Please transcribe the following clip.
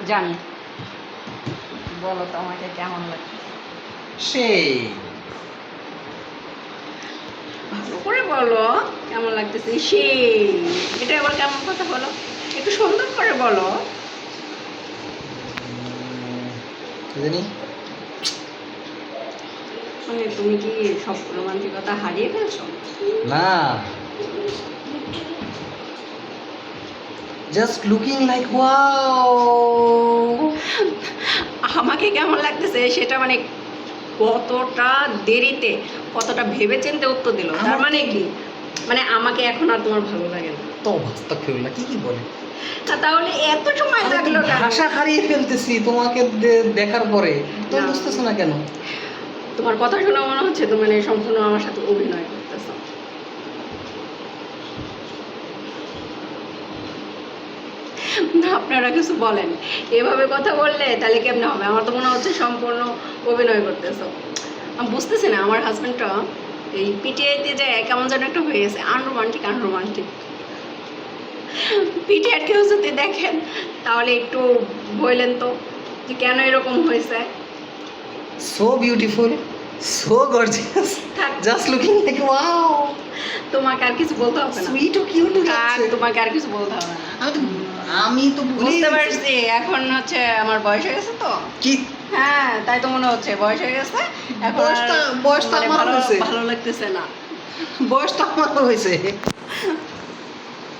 জানি। বলো তো আমাকে কেমন লাগে সেই। ভালো করে বলো কেমন লাগতেছে? সেই। এটা আবার কেমন কথা বলো? একটু সুন্দর করে বলো। জানি মানে তুমি কি সব রোমান্টিকতা হারিয়ে ফেলছো? না। জাস্ট লুকিং লাইক ওয়াও আমাকে কেমন লাগতেছে সেটা মানে কতটা দেরিতে কতটা ভেবে চিন্তে উত্তর দিল? তার মানে কি? মানে আমাকে এখন আর তোমার ভালো লাগে না। তো বাস্তব ফিরলা কি কি বলে? তাহলে এত সময় লাগল কেন? ভাষা হারিয়ে ফেলতেছি তোমাকে দেখার পরে। তুমি না। বুঝতেছো না কেন? তোমার কথা শোনা মনে হচ্ছে তুমি মানে সম্পূর্ণ আমার সাথে অভিনয় করতেছো না আপনারা কিছু বলেন। এভাবে কথা বললে তাহলে কেমনে হবে? আমার তো মনে হচ্ছে সম্পূর্ণ অভিনয় করতেছ। আমি বুঝতেছি না আমার হাজব্যান্ডটা এই পিটিআইতে যে কেমন যেন একটা হয়ে গেছে আনরোমান্টিক আনরোমান্টিক পিটিআর কেউ যদি দেখেন তাহলে একটু বললেন তো যে কেন এরকম হয়েছে। সো বিউটিফুল সো গর্জিয়াস থাক। জাস্ট লুকিং লাইক ওয়াও তোমাকে আর কিছু বলতে হবে না। সুইট ও কিউট তোমাকে আর কিছু বলতে হবে না। আমি তো আমি তো বুঝতে পারছি। এখন হচ্ছে আমার বয়স হয়ে গেছে তো। কি? হ্যাঁ তাই তো মনে হচ্ছে বয়স হয়ে গেছে। এখন বয়সটা- বয়সটা আমার ভালো হয়েছে। ভালো লাগতেছে না। বয়সটা আমার হয়েছে।